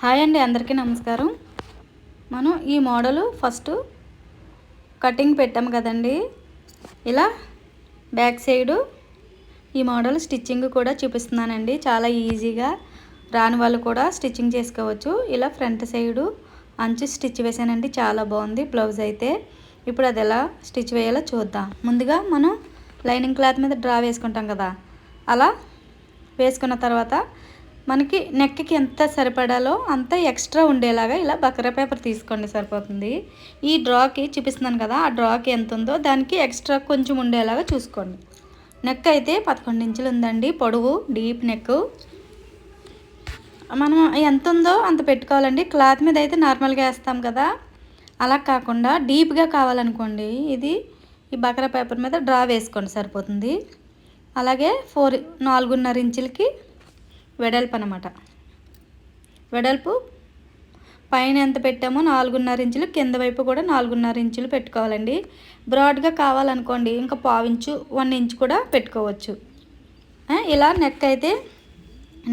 Hi అండి అందరికీ నమస్కారం. మనం ఈ మోడలు ఫస్ట్ కటింగ్ పెట్టాము కదండి. ఇలా బ్యాక్ సైడు ఈ మోడల్ స్టిచ్చింగ్ కూడా చూపిస్తున్నానండి. చాలా ఈజీగా రాని వాళ్ళు కూడా స్టిచ్చింగ్ చేసుకోవచ్చు. ఇలా ఫ్రంట్ సైడు అంచు స్టిచ్ వేసానండి. చాలా బాగుంది బ్లౌజ్ అయితే. ఇప్పుడు అది ఎలా స్టిచ్ వేయాలో చూద్దాం. ముందుగా మనం లైనింగ్ క్లాత్ మీద డ్రా వేసుకుంటాం కదా. అలా వేసుకున్న తర్వాత మనకి నెక్కి ఎంత సరిపడాలో అంత ఎక్స్ట్రా ఉండేలాగా ఇలా బకరా పేపర్ తీసుకోండి సరిపోతుంది. ఈ డ్రాకి చూపిస్తున్నాను కదా ఆ డ్రాకి ఎంత ఉందో దానికి ఎక్స్ట్రా కొంచెం ఉండేలాగా చూసుకోండి. నెక్ అయితే పదకొండు ఇంచులు ఉందండి పొడవు డీప్ నెక్. మనం ఎంత ఉందో అంత పెట్టుకోవాలండి. క్లాత్ మీద అయితే నార్మల్గా వేస్తాం కదా అలా కాకుండా డీప్గా కావాలనుకోండి ఇది ఈ బకరా పేపర్ మీద డ్రా వేసుకోండి సరిపోతుంది. అలాగే ఫోర్ నాలుగున్నర ఇంచులకి వెడల్పు అనమాట వెడల్పు పైన ఎంత పెట్టామో నాలుగున్నర ఇంచులు కింద వైపు కూడా నాలుగున్నర ఇంచులు పెట్టుకోవాలండి. బ్రాడ్గా కావాలనుకోండి ఇంకా పావించు వన్ ఇంచ్ కూడా పెట్టుకోవచ్చు. ఇలా నెక్ అయితే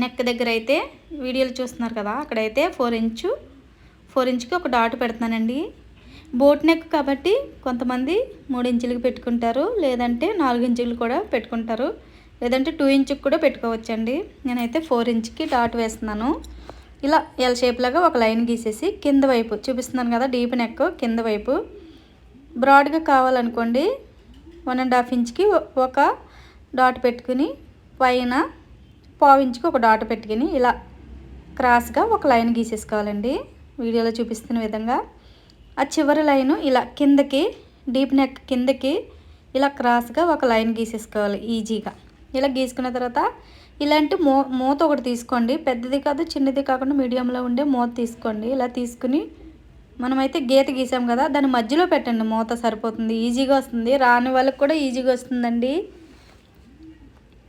నెక్ దగ్గర అయితే వీడియోలు చూస్తున్నారు కదా అక్కడైతే ఫోర్ ఇంచు ఫోర్ ఇంచుకి ఒక డాట్ పెడుతున్నానండి. బోట్ నెక్ కాబట్టి కొంతమంది మూడు ఇంచులకి పెట్టుకుంటారు లేదంటే నాలుగు ఇంచులు కూడా పెట్టుకుంటారు. లేదంటే టూ ఇంచ్కి కూడా పెట్టుకోవచ్చండి. నేనైతే ఫోర్ ఇంచ్కి డాట్ వేస్తున్నాను. ఇలా ఎల్ షేప్ లాగా ఒక లైన్ గీసేసి కింద వైపు చూపిస్తున్నాను కదా డీప్ నెక్ కింద వైపు. బ్రాడ్గా కావాలనుకోండి వన్ అండ్ హాఫ్ ఇంచ్కి ఒక డాట్ పెట్టుకుని పైన పావు ఇంచుకి ఒక డాట్ పెట్టుకుని ఇలా క్రాస్గా ఒక లైన్ గీసేసుకోవాలండి. వీడియోలో చూపిస్తున్న విధంగా. ఆ చివరి లైను ఇలా కిందకి డీప్ నెక్ కిందకి ఇలా క్రాస్గా ఒక లైన్ గీసేసుకోవాలి ఈజీగా ఇలా గీసుకున్న తర్వాత ఇలాంటి మూ మూత ఒకటి తీసుకోండి. పెద్దది కాదు చిన్నది కాకుండా మీడియంలో ఉండే మూత తీసుకోండి. ఇలా తీసుకుని మనమైతే గీత గీసాం కదా దాని మధ్యలో పెట్టండి. మూత సరిపోతుంది ఈజీగా వస్తుంది. రాని వాళ్ళకి కూడా ఈజీగా వస్తుందండి.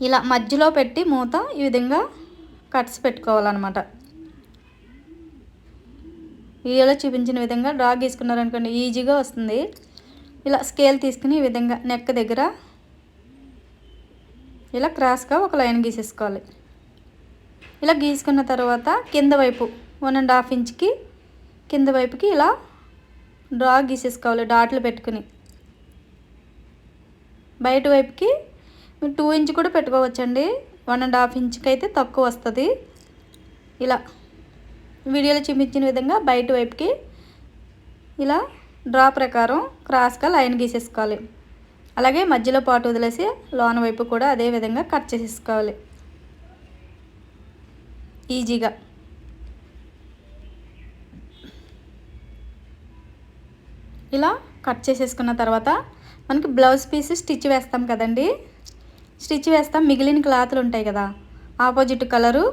ఇలా మధ్యలో పెట్టి మూత ఈ విధంగా కట్స్ పెట్టుకోవాలన్నమాట. వీడియోలో చూపించిన విధంగా డ్రా గీసుకున్నారనుకోండి ఈజీగా వస్తుంది. ఇలా స్కేల్ తీసుకుని ఈ విధంగా నెక్ దగ్గర ఇలా క్రాస్గా ఒక లైన్ గీసేసుకోవాలి. ఇలా గీసుకున్న తర్వాత కింద వైపు వన్ అండ్ హాఫ్ ఇంచ్కి కింద వైపుకి ఇలా డ్రా గీసేసుకోవాలి డాట్లు పెట్టుకుని. బయట వైపుకి టూ ఇంచ్ కూడా పెట్టుకోవచ్చండి. వన్ అండ్ హాఫ్ ఇంచ్కి అయితే తక్కువ వస్తుంది. ఇలా వీడియోలో చూపించిన విధంగా బయట వైపుకి ఇలా డ్రా ప్రకారం క్రాస్గా లైన్ గీసేసుకోవాలి. అలాగే మధ్యలో పాటు వదిలేసి లోన వైపు కూడా అదే విధంగా కట్ చేసేసుకోవాలి. ఈజీగా. ఇలా కట్ చేసేసుకున్న తర్వాత మనకి బ్లౌజ్ పీస్ స్టిచ్ వేస్తాం కదండి. స్టిచ్ వేస్తాం. మిగిలిన క్లాత్లు ఉంటాయి కదా. ఆపోజిట్ కలరు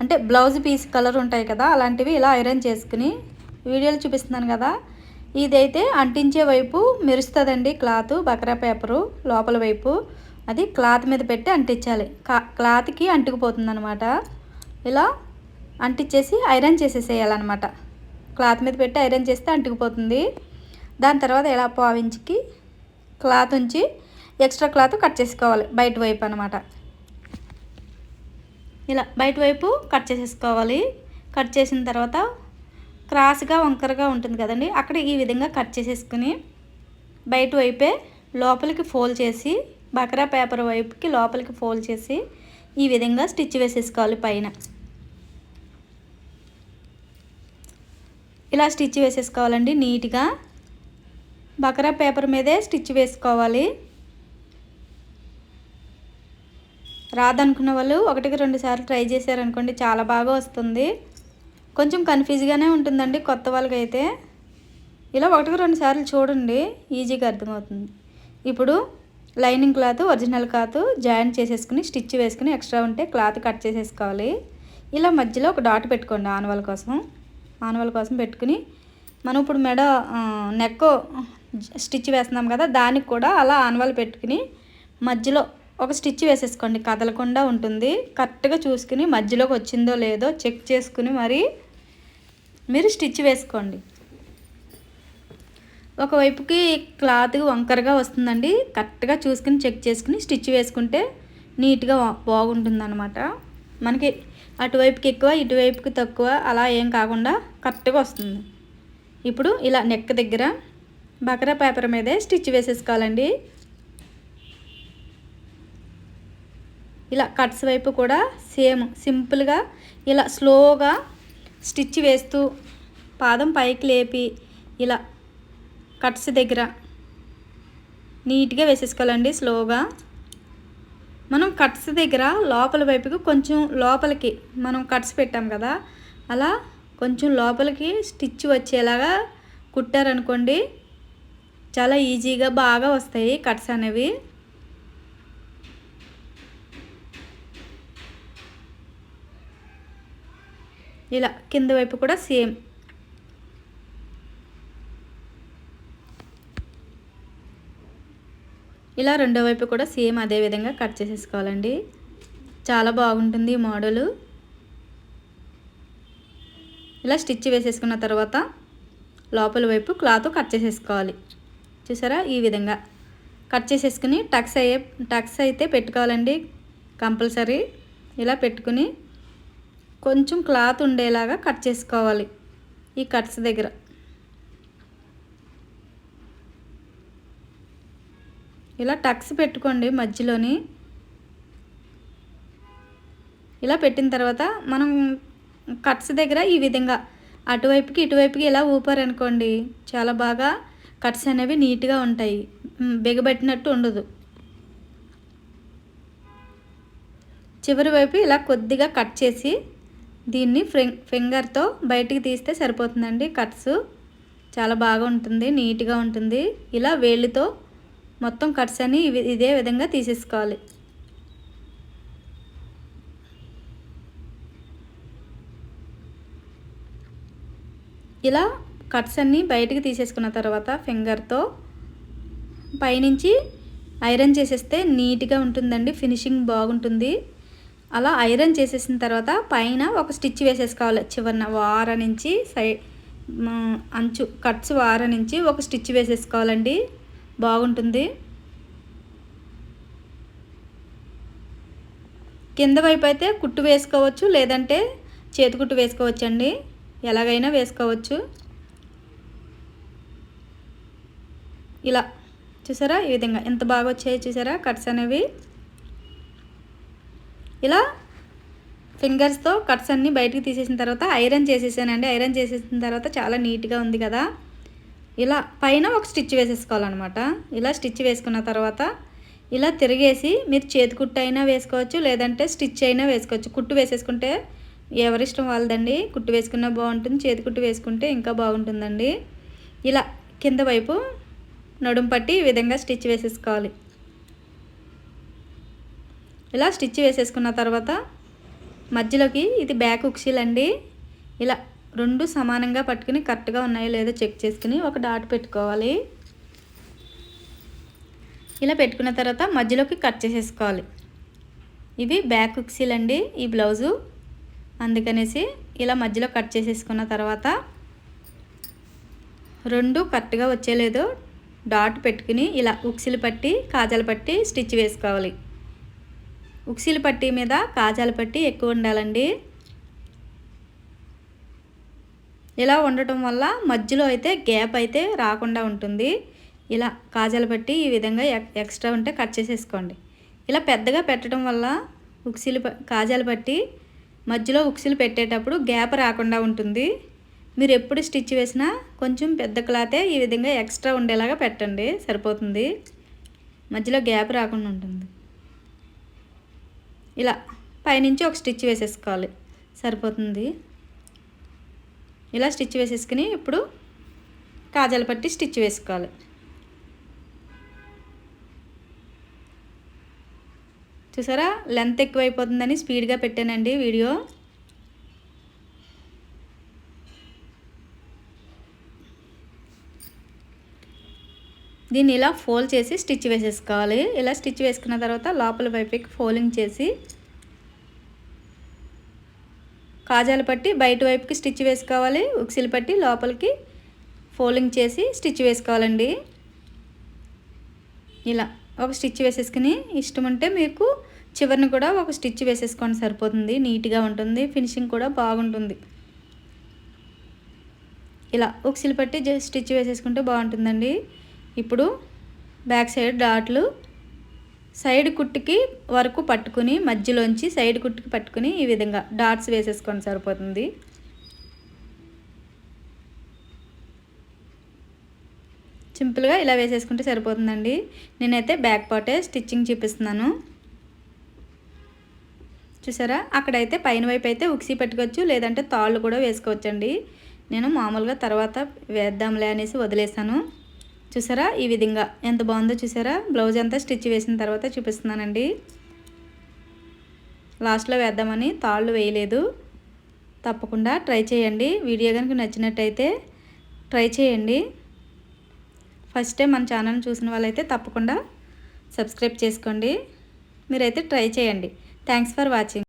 అంటే బ్లౌజ్ పీస్ కలర్ ఉంటాయి కదా. అలాంటివి ఇలా ఐరన్ చేసుకుని వీడియోలు చూపిస్తున్నాను కదా. ఇదైతే అంటించే వైపు మెరుస్తుందండి క్లాత్ బకరా పేపరు లోపల వైపు. అది క్లాత్ మీద పెట్టి అంటించాలి. క్లాత్కి అంటుకుపోతుందనమాట ఇలా అంటించేసి ఐరన్ చేసేసేయాలన్నమాట. క్లాత్ మీద పెట్టి ఐరన్ చేస్తే అంటుకుపోతుంది. దాని తర్వాత ఇలా పావించికి క్లాత్ ఉంచి ఎక్స్ట్రా క్లాత్ కట్ చేసుకోవాలి బయట వైపు అనమాట ఇలా బయట వైపు కట్ చేసేసుకోవాలి. కట్ చేసిన తర్వాత క్రాస్గా వంకరగా ఉంటుంది కదండి. అక్కడ ఈ విధంగా కట్ చేసేసుకుని బయట వైపే లోపలికి ఫోల్డ్ చేసి బకరా పేపర్ వైపుకి లోపలికి ఫోల్డ్ చేసి ఈ విధంగా స్టిచ్ వేసేసుకోవాలి పైన. ఇలా స్టిచ్ వేసేసుకోవాలండి నీట్గా. బకరా పేపర్ మీదే స్టిచ్ వేసుకోవాలి. రాదనుకున్న వాళ్ళు ఒకటికి రెండు సార్లు ట్రై చేశారనుకోండి చాలా బాగా వస్తుంది. కొంచెం కన్ఫ్యూజ్గానే ఉంటుందండి కొత్త వాళ్ళకి అయితే ఇలా ఒకటికి రెండు సార్లు చూడండి ఈజీగా అర్థమవుతుంది. ఇప్పుడు lining cloth original cloth join చేసేసుకుని స్టిచ్ వేసుకుని ఎక్స్ట్రా ఉంటే క్లాత్ కట్ చేసేసుకోవాలి. ఇలా మధ్యలో ఒక డాట్ పెట్టుకోండి ఆనవాళ్ళ కోసం. ఆనవాళ్ళ కోసం పెట్టుకుని మనం ఇప్పుడు మెడ నెక్ స్టిచ్ వేస్తున్నాం కదా దానికి కూడా అలా ఆనవాళ్ళు పెట్టుకుని మధ్యలో ఒక స్టిచ్ వేసేసుకోండి. కదలకుండా ఉంటుంది. కరెక్ట్గా చూసుకుని మధ్యలోకి వచ్చిందో లేదో చెక్ చేసుకుని మరి మీరు స్టిచ్ వేసుకోండి. ఒకవైపుకి క్లాత్ వంకరగా వస్తుందండి. కరెక్ట్గా చూసుకుని చెక్ చేసుకుని స్టిచ్ వేసుకుంటే నీట్గా బాగుంటుందన్నమాట. మనకి అటువైపుకి ఎక్కువ ఇటువైపుకి తక్కువ అలా ఏం కాకుండా కరెక్ట్గా వస్తుంది. ఇప్పుడు ఇలా నెక్ దగ్గర బకరా పేపర్ మీదే స్టిచ్ వేసేసుకోవాలండి. ఇలా కట్స్ వైపు కూడా సేమ్ సింపుల్గా ఇలా స్లోగా స్టిచ్ వేస్తూ పాదం పైకి లేపి ఇలా కట్స్ దగ్గర నీట్గా వేసేసుకోవాలండి స్లోగా. మనం కట్స్ దగ్గర లోపల వైపుకి కొంచెం లోపలికి మనం కట్స్ పెట్టాం కదా అలా కొంచెం లోపలికి స్టిచ్ వచ్చేలాగా కుట్టారనుకోండి చాలా ఈజీగా బాగా వస్తాయి కట్స్ అనేవి. ఇలా కింద వైపు కూడా సేమ్. ఇలా రెండో వైపు కూడా సేమ్ అదే విధంగా కట్ చేసేసుకోవాలండి. చాలా బాగుంటుంది ఈ మోడలు. ఇలా స్టిచ్ వేసేసుకున్న తర్వాత లోపల వైపు క్లాత్ కట్ చేసేసుకోవాలి. చూసారా? ఈ విధంగా. కట్ చేసేసుకుని టక్స్ అయ్యే టక్స్ అయితే పెట్టుకోవాలండి. కంపల్సరీ. ఇలా పెట్టుకుని కొంచెం క్లాత్ ఉండేలాగా కట్ చేసుకోవాలి ఈ కట్స్ దగ్గర. ఇలా టక్స్ పెట్టుకోండి మధ్యలోని. ఇలా పెట్టిన తర్వాత మనం కట్స్ దగ్గర ఈ విధంగా అటువైపుకి ఇటువైపుకి ఇలా ఊపారనుకోండి చాలా బాగా కట్స్ అనేవి నీట్గా ఉంటాయి. బిగబెట్టినట్టు ఉండదు. చివరి వైపు ఇలా కొద్దిగా కట్ చేసి దీన్ని ఫింగర్తో బయటికి తీస్తే సరిపోతుందండి కట్స్. చాలా బాగా ఉంటుంది నీట్గా ఉంటుంది. ఇలా వేళ్ళతో మొత్తం కట్స్ అని ఇదే విధంగా తీసేసుకోవాలి. ఇలా కట్స్ అన్నీ బయటికి తీసేసుకున్న తర్వాత ఫింగర్తో పైనుంచి ఐరన్ చేసేస్తే నీట్గా ఉంటుందండి ఫినిషింగ్ బాగుంటుంది. అలా ఐరన్ చేసేసిన తర్వాత పైన ఒక స్టిచ్ వేసేసుకోవాలి. చివరిన వార నుంచి సై అంచు కట్స్ వార నుంచి ఒక స్టిచ్ వేసేసుకోవాలండి. బాగుంటుంది. కింద వైపు అయితే కుట్టు వేసుకోవచ్చు లేదంటే చేతి కుట్టు వేసుకోవచ్చు అండి ఎలాగైనా వేసుకోవచ్చు. ఇలా. చూసారా? ఈ విధంగా. ఎంత బాగా వచ్చాయో చూసారా? కట్స్ అనేవి. ఇలా ఫింగర్స్తో కట్స్ అన్నీ బయటికి తీసేసిన తర్వాత ఐరన్ చేసేసానండి. ఐరన్ చేసేసిన తర్వాత చాలా నీట్గా ఉంది కదా. ఇలా పైన ఒక స్టిచ్ వేసేసుకోవాలన్నమాట. ఇలా స్టిచ్ వేసుకున్న తర్వాత ఇలా తిరిగేసి మీరు చేతి కుట్టు అయినా వేసుకోవచ్చు లేదంటే స్టిచ్ అయినా వేసుకోవచ్చు. కుట్టు వేసేసుకుంటే ఎవరిష్టం వాళ్ళదండి. కుట్టు వేసుకున్నా బాగుంటుంది చేతి కుట్టు వేసుకుంటే ఇంకా బాగుంటుందండి. ఇలా కింద వైపు నడుం పట్టి ఈ విధంగా స్టిచ్ వేసేసుకోవాలి. ఇలా స్టిచ్ వేసేసుకున్న తర్వాత మధ్యలోకి ఇది బ్యాక్ ఉక్సీల్ అండి ఇలా రెండు సమానంగా పట్టుకుని కరెక్ట్గా ఉన్నాయో లేదో చెక్ చేసుకుని ఒక డాట్ పెట్టుకోవాలి. ఇలా పెట్టుకున్న తర్వాత మధ్యలోకి కట్ చేసేసుకోవాలి. ఇవి బ్యాక్ ఉక్సీల్ అండి ఈ బ్లౌజు. అందుకనేసి ఇలా మధ్యలో కట్ చేసేసుకున్న తర్వాత రెండు కరెక్ట్గా వచ్చేలేదో. డాట్ పెట్టుకుని ఇలా ఉక్సిలు పట్టి కాజాలు పట్టి స్టిచ్ వేసుకోవాలి. ఉక్సిల పట్టి మీద కాజాల పట్టి ఎక్కువ ఉండాలండి. ఇలా ఉండటం వల్ల మధ్యలో అయితే గ్యాప్ అయితే రాకుండా ఉంటుంది. ఇలా కాజాలు పట్టి ఈ విధంగా ఎక్స్ట్రా ఉంటే కట్ చేసేసుకోండి. ఇలా పెద్దగా పెట్టడం వల్ల ఉక్సిలు కాజాలు పట్టి మధ్యలో ఉక్సిలు పెట్టేటప్పుడు గ్యాప్ రాకుండా ఉంటుంది. మీరు ఎప్పుడు స్టిచ్ వేసినా కొంచెం పెద్ద క్లాతే ఈ విధంగా ఎక్స్ట్రా ఉండేలాగా పెట్టండి సరిపోతుంది. మధ్యలో గ్యాప్ రాకుండా ఉంటుంది. ఇలా పైనుంచి ఒక స్టిచ్ వేసేసుకోవాలి. సరిపోతుంది. ఇలా స్టిచ్ వేసేసుకుని ఇప్పుడు కాజాలు పట్టి స్టిచ్ వేసుకోవాలి. చూసారా? లెంత్ ఎక్కువైపోతుందని స్పీడ్గా పెట్టానండి వీడియో. దీన్ని ఇలా ఫోల్డ్ చేసి స్టిచ్ వేసేసుకోవాలి. ఇలా స్టిచ్ వేసుకున్న తర్వాత లోపల వైపుకి ఫోల్డింగ్ చేసి కాజాలు పట్టి బయట వైపుకి స్టిచ్ వేసుకోవాలి. ఉక్సిలు పట్టి లోపలికి ఫోల్డింగ్ చేసి స్టిచ్ వేసుకోవాలండి. ఇలా ఒక స్టిచ్ వేసేసుకుని ఇష్టం ఉంటే మీకు చివరిని కూడా ఒక స్టిచ్ వేసేసుకోండి సరిపోతుంది నీట్గా ఉంటుంది ఫినిషింగ్ కూడా బాగుంటుంది. ఇలా ఉక్సిలు పట్టి జస్ట్ స్టిచ్ వేసేసుకుంటే బాగుంటుందండి. ఇప్పుడు బ్యాక్ సైడ్ డాట్లు సైడ్ కుట్టుకి వరకు పట్టుకుని మధ్యలోంచి సైడ్ కుట్టుకి పట్టుకుని ఈ విధంగా డాట్స్ వేసేసుకోండి సరిపోతుంది. సింపుల్గా ఇలా వేసేసుకుంటే సరిపోతుందండి. నేనైతే బ్యాక్ పార్టే స్టిచ్చింగ్ చూపిస్తున్నాను. చూసారా? అక్కడైతే పైన వైపు అయితే ఉక్సీ పెట్టుకోవచ్చు లేదంటే తాళ్ళు కూడా వేసుకోవచ్చండి. నేను మామూలుగా తర్వాత వేద్దాంలే అనేసి వదిలేసాను. చూసారా? ఈ విధంగా. ఎంత బాగుందో చూసారా? బ్లౌజ్ అంతా స్టిచ్ వేసిన తర్వాత చూపిస్తున్నానండి. లాస్ట్లో వేద్దామని తాళ్ళు వేయలేదు. తప్పకుండా ట్రై చేయండి. వీడియో కనుక నచ్చినట్టయితే ట్రై చేయండి. ఫస్ట్ టైం మన ఛానల్ చూసిన వాళ్ళైతే తప్పకుండా సబ్స్క్రైబ్ చేసుకోండి. మీరైతే ట్రై చేయండి. Thanks for watching.